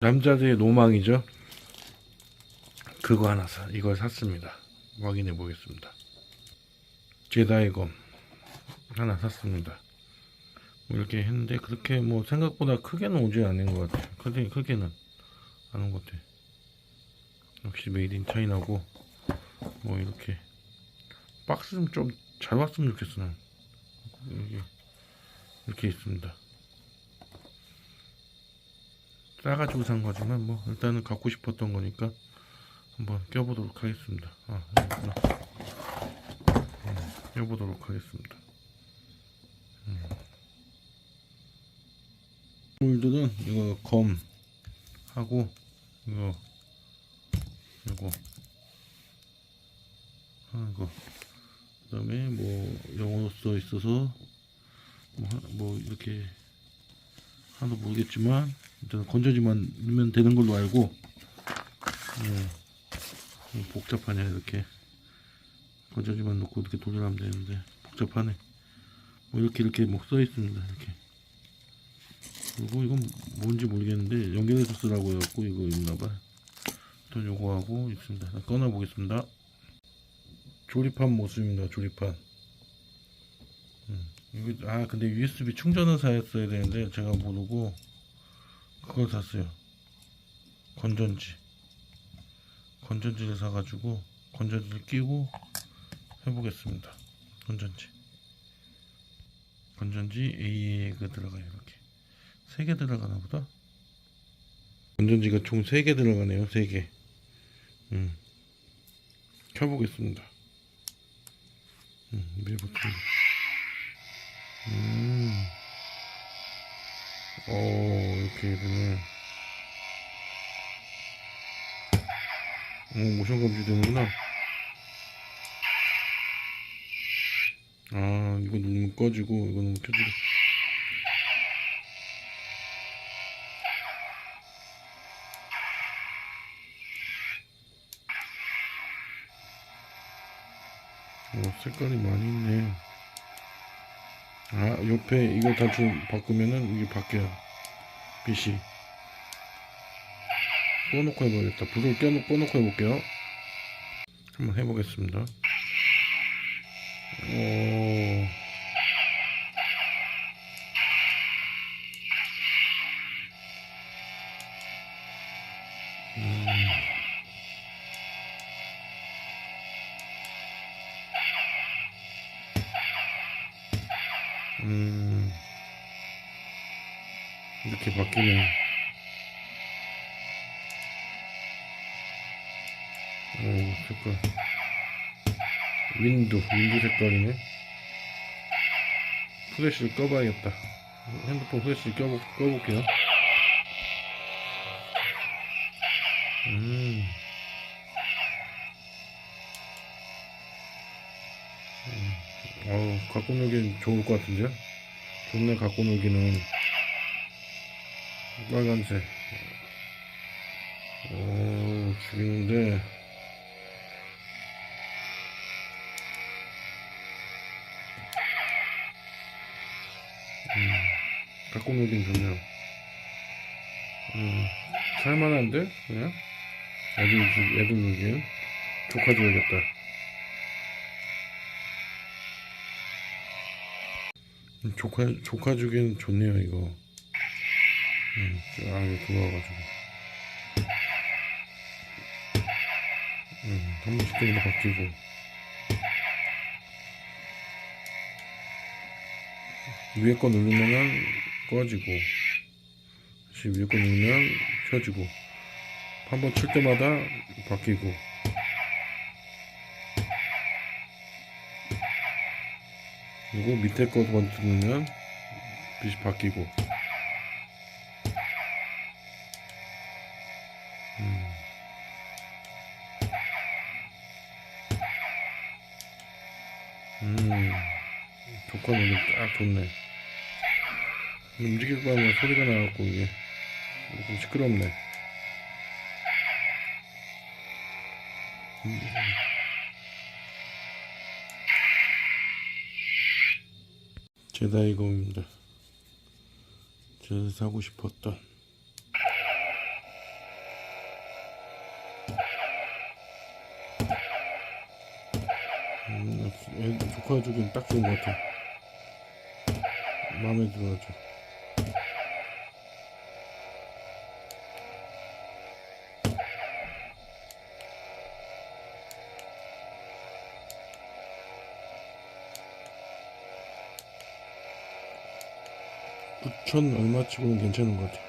남자들의 로망이죠. 그거 하나 사, 이걸 샀습니다. 확인해 보겠습니다. 제다이검 하나 샀습니다. 뭐 이렇게 했는데 그렇게 뭐 생각보다 크게는 오지 않은 것 같아요. 크게 크게는 안 온 것 같아요. 역시 메이드 인 차이나고 뭐 이렇게 박스는 좀잘 왔으면 좋겠어. 난. 이게 이렇게 있습니다. 싸가지고 산 거지만 뭐 일단은 갖고 싶었던 거니까 한번 껴보도록 하겠습니다. 아, 여기구나. 음, 껴보도록 하겠습니다. 음. 물들은 이거 검 하고 이거 이거 하는 거 그 다음에 뭐 영어로 써 있어서 뭐, 하- 뭐 이렇게 하나도 모르겠지만 일단 건져지만 넣으면 되는 걸로 알고 예. 좀 복잡하냐 이렇게. 건져지만 넣고 이렇게 돌려하면 되는데 복잡하네. 뭐 이렇게 이렇게 뭐 써 있습니다 이렇게. 그리고 이건 뭔지 모르겠는데 연결해서 쓰라고 해갖고 이거 있나봐. 또 요거하고 있습니다. 꺼내 보겠습니다. 조립한 모습입니다 조립한. 음, 아 근데 USB 충전을 사였어야 되는데 제가 모르고 그걸 샀어요. 건전지. 건전지를 사가지고 건전지를 끼고 해보겠습니다. 건전지. 건전지 A가 들어가요 이렇게. 세 개 들어가나 보다? 건전지가 총 세 개 들어가네요 세 개. 음. 켜보겠습니다. 음, 밀부터 음. 오, 이렇게 되네. 오, 모션 감지 되는구나. 아, 이거 누르면 꺼지고, 이거 누르면 켜지고. 오, 색깔이 많이 있네. 아, 옆에 이거 다좀 바꾸면은 이게 바뀌어요. 빛이. 꺼놓고 해봐야겠다. 불을 껴놓, 꺼놓고 해볼게요. 한번 해보겠습니다. 오. 음. 음. 이렇게 바뀌네. 오, 색깔. 윈도, 윈도 색깔이네. 플래시를 꺼봐야겠다. 핸드폰 플래시를 껴보, 꺼볼게요. 음. 음. 갖고 놀기 좋을 것 같은데요? 좋네, 갖고 놀기는. 빨간색. 오, 죽이는데. 음, 갖고 놀긴 좋네요. 음, 살만한데? 그냥? 애들, 주- 애들 놀기엔? 조카 줘야겠다. 조카, 조카 주기엔 좋네요, 이거. 음, 쫙 이렇게 돌아와가지고. 음, 한 번씩 때마다 바뀌고. 위에 거 누르면은 꺼지고, 다시 위에 거 누르면 켜지고, 한 번 칠 때마다 바뀌고. 그리고 밑에 거 누르면 빛이 바뀌고. 음. 음, 조건 오늘 딱 좋네. 움직일 거면 소리가 나갖고 이게 좀 시끄럽네. 음. 제다이곰입니다. 제가 사고 싶었던 음, 조카 주기엔 딱 좋은 것 같아. 마음에 들어가지고. 그 9천 얼마치고는 괜찮은 것 같아요.